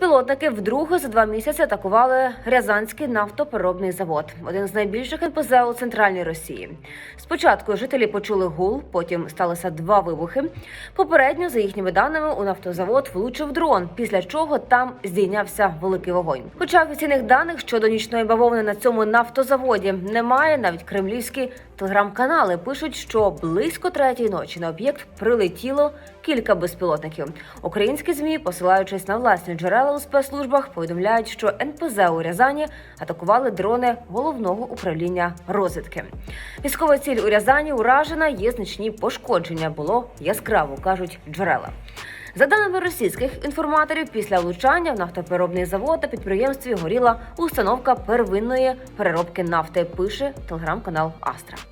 Безпілотники вдруге за два місяці атакували Рязанський нафтопереробний завод, один з найбільших НПЗ у центральній Росії. Спочатку жителі почули гул, потім сталося два вибухи. Попередньо, за їхніми даними, у нафтозавод влучив дрон, після чого там здійнявся великий вогонь. Хоча офіційних даних щодо нічної бавовни на цьому нафтозаводі немає, навіть кремлівські телеграм-канали пишуть, що близько третьої ночі на об'єкт прилетіло кілька безпілотників. Українські змі, посилаючись на власні джерела у спецслужбах, повідомляють, що НПЗ у Рязані атакували дрони головного управління розвідки. Військова ціль у Рязані уражена, є значні пошкодження. Було яскраво, кажуть джерела. За даними російських інформаторів, після влучання в нафтопереробний завод та підприємстві горіла установка первинної переробки нафти. Пише телеграм-канал Астра.